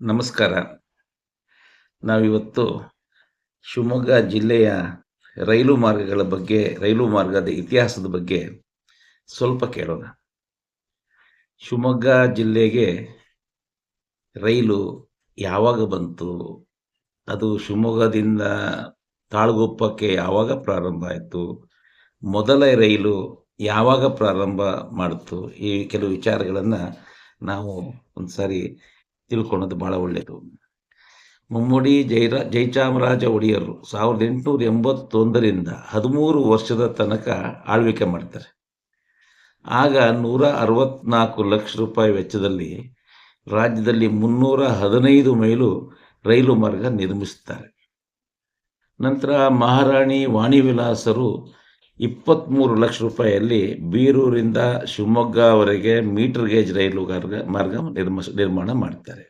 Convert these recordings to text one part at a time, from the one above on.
ನಮಸ್ಕಾರ. ನಾವಿವತ್ತು ಶಿವಮೊಗ್ಗ ಜಿಲ್ಲೆಯ ರೈಲು ಮಾರ್ಗಗಳ ಬಗ್ಗೆ, ರೈಲು ಮಾರ್ಗದ ಇತಿಹಾಸದ ಬಗ್ಗೆ ಸ್ವಲ್ಪ ಕೇಳೋಣ. ಶಿವಮೊಗ್ಗ ಜಿಲ್ಲೆಗೆ ರೈಲು ಯಾವಾಗ ಬಂತು? ಅದು ಶಿವಮೊಗ್ಗದಿಂದ ತಾಳಗುಪ್ಪಕ್ಕೆ ಯಾವಾಗ ಪ್ರಾರಂಭ ಆಯಿತು? ಮೊದಲ ರೈಲು ಯಾವಾಗ ಪ್ರಾರಂಭ ಮಾಡಿತು? ಈ ಕೆಲವು ವಿಚಾರಗಳನ್ನು ನಾವು ಒಂದು ಸಾರಿ ತಿಳ್ಕೊಳ್ಳೋದು ಭಾಳ ಒಳ್ಳೆಯದು ಮುಮ್ಮಡಿ ಜೈರ, ಜೈಚಾಮರಾಜ ಒಡೆಯರು ಸಾವಿರದ ಎಂಟುನೂರ ಎಂಬತ್ತೊಂದರಿಂದ ಹದಿಮೂರು ವರ್ಷದ ತನಕ ಆಳ್ವಿಕೆ ಮಾಡ್ತಾರೆ. ಆಗ ನೂರ ಅರವತ್ನಾಲ್ಕು ಲಕ್ಷ ರೂಪಾಯಿ ವೆಚ್ಚದಲ್ಲಿ ರಾಜ್ಯದಲ್ಲಿ ಮುನ್ನೂರ ಹದಿನೈದು ಮೈಲು ರೈಲು ಮಾರ್ಗ ನಿರ್ಮಿಸುತ್ತಾರೆ ನಂತರ ಮಹಾರಾಣಿ ವಾಣಿವಿಲಾಸರು ಇಪ್ಪತ್ತ್ಮೂರು ಲಕ್ಷ ರೂಪಾಯಿಯಲ್ಲಿ ಬೀರೂರಿಂದ ಶಿವಮೊಗ್ಗವರೆಗೆ ಮೀಟರ್ ಗೇಜ್ ರೈಲು ಮಾರ್ಗ ಮಾರ್ಗ ನಿರ್ಮಿಸ ನಿರ್ಮಾಣ ಮಾಡ್ತಾರೆ.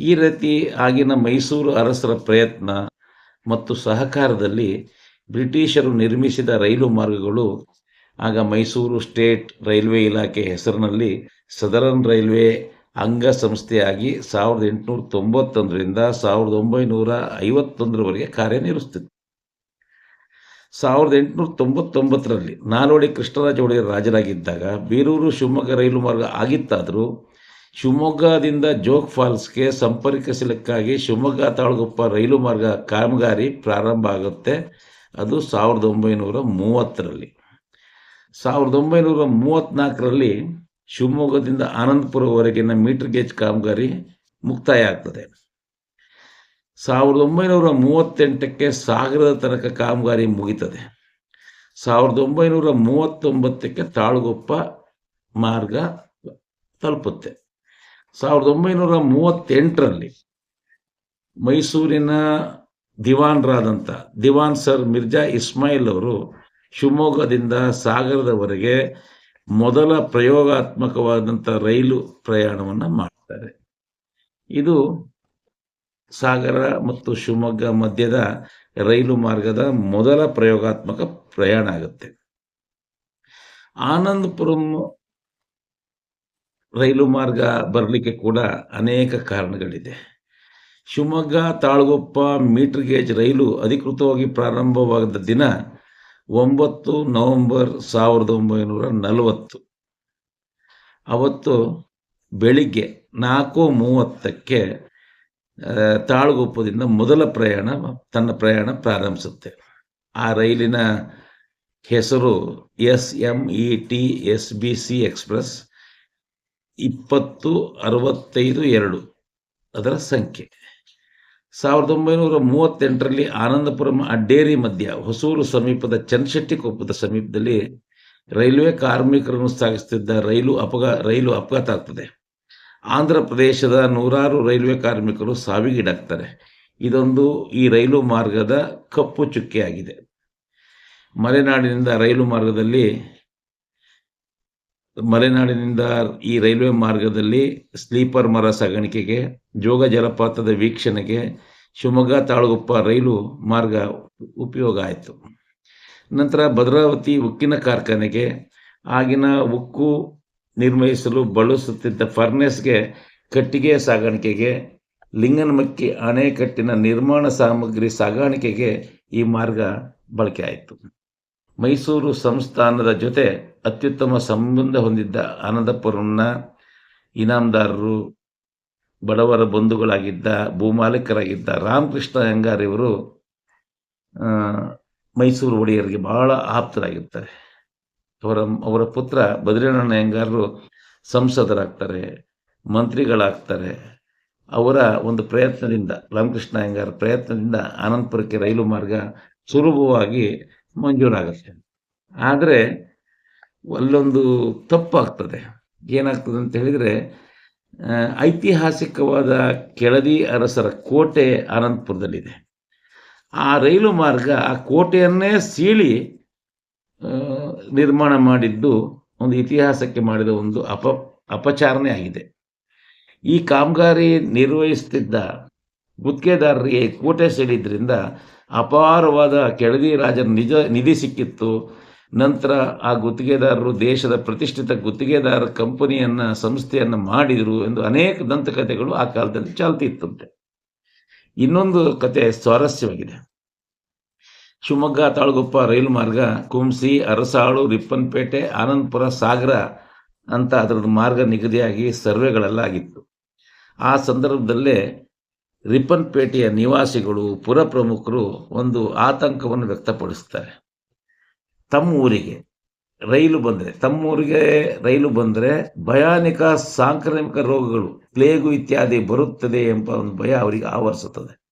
ಈ ರೀತಿ ಆಗಿನ ಮೈಸೂರು ಅರಸರ ಪ್ರಯತ್ನ ಮತ್ತು ಸಹಕಾರದಲ್ಲಿ ಬ್ರಿಟಿಷರು ನಿರ್ಮಿಸಿದ ರೈಲು ಮಾರ್ಗಗಳು, ಆಗ ಮೈಸೂರು ಸ್ಟೇಟ್ ರೈಲ್ವೆ ಇಲಾಖೆ ಹೆಸರಿನಲ್ಲಿ ಸದರನ್ ರೈಲ್ವೆ ಅಂಗ ಸಂಸ್ಥೆಯಾಗಿ ಸಾವಿರದ ಎಂಟುನೂರ ತೊಂಬತ್ತೊಂದರಿಂದ ಸಾವಿರದ ಒಂಬೈನೂರ ಐವತ್ತೊಂದರವರೆಗೆ ಕಾರ್ಯನಿರ್ವಹಿಸುತ್ತಿತ್ತು. ಸಾವಿರದ ಎಂಟುನೂರ ತೊಂಬತ್ತೊಂಬತ್ತರಲ್ಲಿ ನಾಲ್ವಡಿ ಕೃಷ್ಣರಾಜ ಒಡೆಯರ್ ರಾಜರಾಗಿದ್ದಾಗ ಬೀರೂರು ಶಿವಮೊಗ್ಗ ರೈಲು ಮಾರ್ಗ ಆಗಿತ್ತಾದರೂ ಶಿವಮೊಗ್ಗದಿಂದ ಜೋಗ್ ಫಾಲ್ಸ್ಗೆ ಸಂಪರ್ಕಿಸಲಿಕ್ಕಾಗಿ ಶಿವಮೊಗ್ಗ, ತಾಳಗುಪ್ಪ ರೈಲು ಮಾರ್ಗ ಕಾಮಗಾರಿ ಪ್ರಾರಂಭ ಆಗುತ್ತೆ. ಅದು ಸಾವಿರದ ಒಂಬೈನೂರ ಮೂವತ್ತರಲ್ಲಿ. ಸಾವಿರದ ಒಂಬೈನೂರ ಮೂವತ್ತ್ನಾಲ್ಕರಲ್ಲಿ ಶಿವಮೊಗ್ಗದಿಂದ ಆನಂದಪುರವರೆಗಿನ ಮೀಟರ್ ಗೇಜ್ ಕಾಮಗಾರಿ ಮುಕ್ತಾಯ ಆಗ್ತದೆ. ಸಾವಿರದ ಒಂಬೈನೂರ ಮೂವತ್ತೆಂಟಕ್ಕೆ ಸಾಗರದ ತನಕ ಕಾಮಗಾರಿ ಮುಗಿತದೆ. ಸಾವಿರದ ಒಂಬೈನೂರ ಮೂವತ್ತೊಂಬತ್ತಕ್ಕೆ ತಾಳಗುಪ್ಪ ಮಾರ್ಗ ತಲುಪುತ್ತೆ. ಸಾವಿರದ ಒಂಬೈನೂರ ಮೂವತ್ತೆಂಟರಲ್ಲಿ ಮೈಸೂರಿನ ದಿವಾನ್ರಾದಂಥ, ದಿವಾನ್ ಸರ್ ಮಿರ್ಜಾ ಇಸ್ಮಾಯಿಲ್ ಅವರು ಶಿವಮೊಗ್ಗದಿಂದ ಸಾಗರದವರೆಗೆ ಮೊದಲ ಪ್ರಯೋಗಾತ್ಮಕವಾದಂಥ ರೈಲು ಪ್ರಯಾಣವನ್ನು ಮಾಡ್ತಾರೆ. ಇದು ಸಾಗರ ಮತ್ತು ಶಿವಮೊಗ್ಗ ಮಧ್ಯದ ರೈಲು ಮಾರ್ಗದ ಮೊದಲ ಪ್ರಯೋಗಾತ್ಮಕ ಪ್ರಯಾಣ ಆಗುತ್ತೆ. ಆನಂದಪುರಂ ರೈಲು ಮಾರ್ಗ ಬರಲಿಕ್ಕೆ ಕೂಡ ಅನೇಕ ಕಾರಣಗಳಿದೆ. ಶಿವಮೊಗ್ಗ, ತಾಳಗೊಪ್ಪ, ಮೀಟರ್ ಗೇಜ್ ರೈಲು ಅಧಿಕೃತವಾಗಿ ಪ್ರಾರಂಭವಾದ ದಿನ ಒಂಬತ್ತು ನವೆಂಬರ್ ಸಾವಿರದ ಒಂಬೈನೂರ ನಲವತ್ತು. ಅವತ್ತು ಬೆಳಿಗ್ಗೆ ನಾಲ್ಕು ಮೂವತ್ತಕ್ಕೆ ತಾಳಗುಪ್ಪದಿಂದ ಮೊದಲ ಪ್ರಯಾಣ, ತನ್ನ ಪ್ರಯಾಣ ಪ್ರಾರಂಭಿಸುತ್ತೆ. ಆ ರೈಲಿನ ಹೆಸರು S M E T S B C express ಇಪ್ಪತ್ತು ಅರವತ್ತೈದು ಎರಡು ಅದರ ಸಂಖ್ಯೆ. ಸಾವಿರದ ಒಂಬೈನೂರ ಮೂವತ್ತೆಂಟರಲ್ಲಿ ಆನಂದಪುರಂ ಅಡ್ಡೇರಿ ಮಧ್ಯ ಹೊಸೂರು ಸಮೀಪದ ಚನ್ಶೆಟ್ಟಿಕೊಪ್ಪದ ಸಮೀಪದಲ್ಲಿ ರೈಲ್ವೆ ಕಾರ್ಮಿಕರನ್ನು ಸಾಗಿಸುತ್ತಿದ್ದ ರೈಲು ಅಪಘಾ, ರೈಲು ಅಪಘಾತ ಆಗ್ತದೆ. ಆಂಧ್ರ ಪ್ರದೇಶದ ನೂರಾರು ರೈಲ್ವೆ ಕಾರ್ಮಿಕರು ಸಾವಿಗೀಡಾಗ್ತಾರೆ. ಇದೊಂದು ಈ ರೈಲು ಮಾರ್ಗದ ಕಪ್ಪು ಚುಕ್ಕೆಯಾಗಿದೆ. ಮಲೆನಾಡಿನಿಂದ ರೈಲು ಮಾರ್ಗದಲ್ಲಿ, ಮಲೆನಾಡಿನಿಂದ ಈ ರೈಲ್ವೆ ಮಾರ್ಗದಲ್ಲಿ ಸ್ಲೀಪರ್ ಮರ ಸಾಗಾಣಿಕೆಗೆ, ಜೋಗ ಜಲಪಾತದ ವೀಕ್ಷಣೆಗೆ ಶಿವಮೊಗ್ಗ, ತಾಳಗುಪ್ಪ ರೈಲು ಮಾರ್ಗ ಉಪಯೋಗ ಆಯಿತು. ನಂತರ ಭದ್ರಾವತಿ ಉಕ್ಕಿನ ಕಾರ್ಖಾನೆಗೆ, ಆಗಿನ ಉಕ್ಕು ನಿರ್ವಹಿಸಲು ಬಳಸುತ್ತಿದ್ದ ಫರ್ನೆಸ್ಗೆ ಕಟ್ಟಿಗೆ ಸಾಗಾಣಿಕೆಗೆ, ಲಿಂಗನಮಕ್ಕಿ ಅಣೆಕಟ್ಟಿನ ನಿರ್ಮಾಣ ಸಾಮಗ್ರಿ ಸಾಗಾಣಿಕೆಗೆ ಈ ಮಾರ್ಗ ಬಳಕೆ ಆಯಿತು ಮೈಸೂರು ಸಂಸ್ಥಾನದ ಜೊತೆ ಅತ್ಯುತ್ತಮ ಸಂಬಂಧ ಹೊಂದಿದ್ದ ಆನಂದಪುರನ ಇನಾಮದಾರರು, ಬಡವರ ಬಂಧುಗಳಾಗಿದ್ದ ಭೂಮಾಲೀಕರಾಗಿದ್ದ ರಾಮಕೃಷ್ಣ ಅಂಗಾರಿಯವರು ಮೈಸೂರು ಒಡೆಯರಿಗೆ ಬಹಳ ಆಪ್ತರಾಗಿರ್ತಾರೆ. ಅವರ ಅವರ ಪುತ್ರ ಬದ್ರಿನಾರಾಯಣ ಅಯ್ಯಂಗಾರರು ಸಂಸದರಾಗ್ತಾರೆ, ಮಂತ್ರಿಗಳಾಗ್ತಾರೆ. ಅವರ ಒಂದು ಪ್ರಯತ್ನದಿಂದ, ರಾಮಕೃಷ್ಣ ಅಯ್ಯಂಗಾರ ಪ್ರಯತ್ನದಿಂದ ಆನಂದಪುರಕ್ಕೆ ರೈಲು ಮಾರ್ಗ ಸುಲಭವಾಗಿ ಮಂಜೂರಾಗುತ್ತೆ. ಆದರೆ, ಅಲ್ಲೊಂದು ತಪ್ಪಾಗ್ತದೆ. ಏನಾಗ್ತದೆ ಅಂತ ಹೇಳಿದರೆ ಐತಿಹಾಸಿಕವಾದ ಕೆಳದಿ ಅರಸರ ಕೋಟೆ ಆನಂದಪುರದಲ್ಲಿದೆ. ಆ ರೈಲು ಮಾರ್ಗ ಆ ಕೋಟೆಯನ್ನೇ ಸೀಳಿ ನಿರ್ಮಾಣ ಮಾಡಿದ್ದು ಒಂದು ಇತಿಹಾಸಕ್ಕೆ ಮಾಡಿದ ಒಂದು ಅಪ ಅಪಚಾರಣೆ ಆಗಿದೆ. ಈ ಕಾಮಗಾರಿ ನಿರ್ವಹಿಸುತ್ತಿದ್ದ ಗುತ್ತಿಗೆದಾರರಿಗೆ ಕೋಟೆ ಸೇರಿದ್ರಿಂದ ಅಪಾರವಾದ ಕೆಳದಿ ರಾಜರ ನಿಜ ನಿಧಿ ಸಿಕ್ಕಿತ್ತು. ನಂತರ ಆ ಗುತ್ತಿಗೆದಾರರು ದೇಶದ ಪ್ರತಿಷ್ಠಿತ ಗುತ್ತಿಗೆದಾರ ಕಂಪನಿಯನ್ನ, ಸಂಸ್ಥೆಯನ್ನು ಮಾಡಿದರು ಎಂದು ಅನೇಕ ದಂತಕಥೆಗಳು ಆ ಕಾಲದಲ್ಲಿ ಚಾಲ್ತಿ ಇತ್ತಂತೆ ಇನ್ನೊಂದು ಕತೆ ಸ್ವಾರಸ್ಯವಾಗಿದೆ. ಶಿವಮೊಗ್ಗ, ತಾಳಗುಪ್ಪ, ರೈಲು ಮಾರ್ಗ, ಕುಂಸಿ, ಅರಸಾಳು, ರಿಪ್ಪನ್ಪೇಟೆ, ಆನಂದಪುರ, ಸಾಗರ ಅಂತ ಅದರದ್ದು ಮಾರ್ಗ ನಿಗದಿಯಾಗಿ ಸರ್ವೆಗಳೆಲ್ಲ ಆಗಿತ್ತು. ಆ ಸಂದರ್ಭದಲ್ಲೇ ರಿಪ್ಪನ್ಪೇಟೆಯ ನಿವಾಸಿಗಳು, ಪುರ ಪ್ರಮುಖರು ಒಂದು ಆತಂಕವನ್ನು ವ್ಯಕ್ತಪಡಿಸ್ತಾರೆ. ತಮ್ಮ ಊರಿಗೆ ರೈಲು ಬಂದರೆ, ತಮ್ಮೂರಿಗೆ ರೈಲು ಬಂದರೆ ಭಯಾನಕ ಸಾಂಕ್ರಾಮಿಕ ರೋಗಗಳು, ಪ್ಲೇಗು ಇತ್ಯಾದಿ ಬರುತ್ತದೆ ಎಂಬ ಒಂದು ಭಯ ಅವರಿಗೆ ಆವರಿಸುತ್ತದೆ.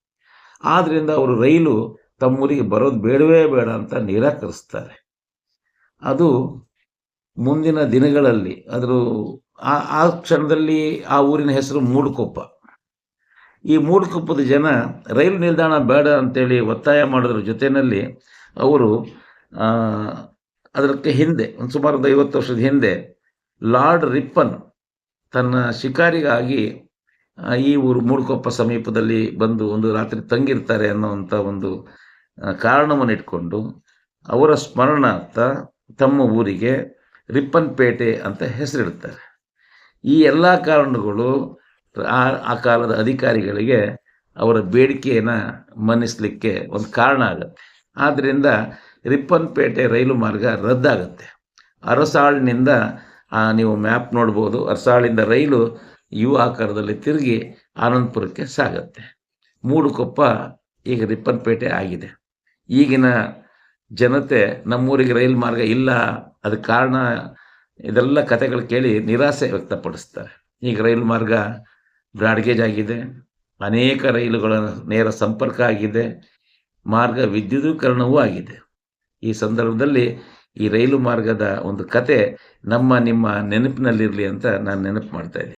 ಆದ್ದರಿಂದ ಅವರು ರೈಲು ತಮ್ಮೂರಿಗೆ ಬರೋದು ಬೇಡವೇ ಬೇಡ ಅಂತ ನಿರಾಕರಿಸ್ತಾರೆ. ಅದು ಮುಂದಿನ ದಿನಗಳಲ್ಲಿ ಅದರ ಆ ಆ ಕ್ಷಣದಲ್ಲಿ ಆ ಊರಿನ ಹೆಸರು ಮೂಡುಕೊಪ್ಪ. ಈ ಮೂಡುಕೊಪ್ಪದ ಜನ ರೈಲು ನಿಲ್ದಾಣ ಬೇಡ ಅಂತೇಳಿ ಒತ್ತಾಯ ಮಾಡೋದ್ರ ಜೊತೆಯಲ್ಲಿ ಅವರು ಅದಕ್ಕೆ ಹಿಂದೆ, ಒಂದು ಸುಮಾರು ಒಂದು ಐವತ್ತು ವರ್ಷದ ಹಿಂದೆ ಲಾರ್ಡ್ ರಿಪ್ಪನ್ ತನ್ನ ಶಿಕಾರಿಗಾಗಿ ಈ ಊರು ಮೂಡುಕೊಪ್ಪ ಸಮೀಪದಲ್ಲಿ ಬಂದು ಒಂದು ರಾತ್ರಿ ತಂಗಿರ್ತಾರೆ ಅನ್ನೋವಂಥ ಒಂದು ಕಾರಣವನ್ನು ಇಟ್ಕೊಂಡು ಅವರ ಸ್ಮರಣಾರ್ಥ ತಮ್ಮ ಊರಿಗೆ ರಿಪ್ಪನ್ಪೇಟೆ ಅಂತ ಹೆಸರಿಡ್ತಾರೆ ಈ ಎಲ್ಲ ಕಾರಣಗಳು ಆ ಕಾಲದ ಅಧಿಕಾರಿಗಳಿಗೆ ಅವರ ಬೇಡಿಕೆಯನ್ನು ಮನ್ನಿಸಲಿಕ್ಕೆ ಒಂದು ಕಾರಣ ಆಗುತ್ತೆ. ಆದ್ದರಿಂದ ರಿಪ್ಪನ್ಪೇಟೆ ರೈಲು ಮಾರ್ಗ ರದ್ದಾಗುತ್ತೆ. ಅರಸಾಳಿನಿಂದ ನೀವು ಮ್ಯಾಪ್ ನೋಡ್ಬೋದು ಅರಸಾಳಿಂದ ರೈಲು ಯು ಆಕಾರದಲ್ಲಿ ತಿರುಗಿ ಆನಂದಪುರಕ್ಕೆ ಸಾಗುತ್ತೆ. ಮೂಡುಕೊಪ್ಪ ಈಗ ರಿಪ್ಪನ್ಪೇಟೆ ಆಗಿದೆ. ಈಗಿನ ಜನತೆ ನಮ್ಮೂರಿಗೆ ರೈಲು ಮಾರ್ಗ ಇಲ್ಲ, ಅದಕ್ಕೆ ಕಾರಣ ಇದೆಲ್ಲ ಕಥೆಗಳು ಕೇಳಿ ನಿರಾಸೆ ವ್ಯಕ್ತಪಡಿಸ್ತಾರೆ. ಈಗ ರೈಲು ಮಾರ್ಗ ಬ್ರಾಡ್ಗೇಜ್ ಆಗಿದೆ, ಅನೇಕ ರೈಲುಗಳ ನೇರ ಸಂಪರ್ಕ ಆಗಿದೆ, ಮಾರ್ಗ ವಿದ್ಯುದೀಕರಣವೂ ಆಗಿದೆ. ಈ ಸಂದರ್ಭದಲ್ಲಿ ಈ ರೈಲು ಮಾರ್ಗದ ಒಂದು ಕತೆ ನಮ್ಮ ನಿಮ್ಮ ನೆನಪಿನಲ್ಲಿರಲಿ ಅಂತ ನಾನು ನೆನಪು ಮಾಡ್ತಾ